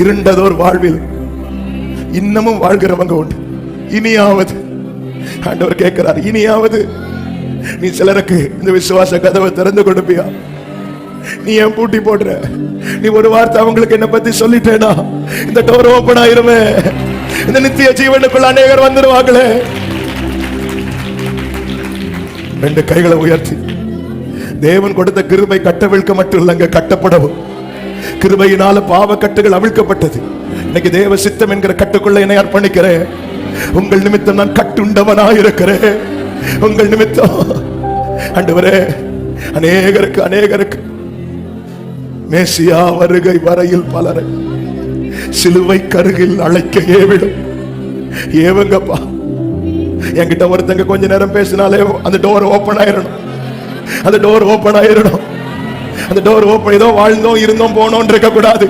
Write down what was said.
இருண்டதோர் வாழ்வில் இன்னமும் வாழ்கிறவங்க உண்டு. இனியாவது ஆண்டவர் கேட்கிறார் இனியாவது நீ சிலருக்கு இந்த விசுவாச கதவை திறந்து கொடுப்பியா? நீ ஏன் பூட்டி போடுற? நீ ஒரு வார்த்தை அவங்களுக்கு என்ன பத்தி சொல்லிட்டேனா? இந்த டோர் ஓபன் ஆயிருமே. இந்த நித்திய ஜீவனுக்குள்ள அநேகர் வந்துருவாங்களே. ரெண்டு கைகளை உயர்த்தி. தேவன் கொடுத்த கிருபை கட்டவிழ்க்க மட்டும் இல்லைங்க கட்டப்படவும். கிருபையினால பாவ கட்டுகள் அவிழ்க்கப்பட்டது. இன்னைக்கு தேவ சித்தம் என்கிற கட்டுக்குள்ள என்னை அர்ப்பணிக்கிறேன். உங்கள் நிமித்தம் நான் கட்டுண்டவனா இருக்கிறேன் உங்கள் நிமித்தம். ஆண்டவரே அநேகருக்கு அநேகருக்கு மேசியா வருகை வரையில் பலரை சிலுவை கருகில் அழைக்க ஏவிடும் ஏவுங்கப்பா என்கிட்ட ஒருத்தங்க கொஞ்ச நேரம் பேசினாலே அந்த டோர் ஓபன் ஆயிரணும். அந்த டோர் ஓபன் ஆயிரணும். அந்த டோர் ஓப்பன் ஏதோ வாழ்ந்தோம் இருந்தோம் போனோம் இருக்க கூடாது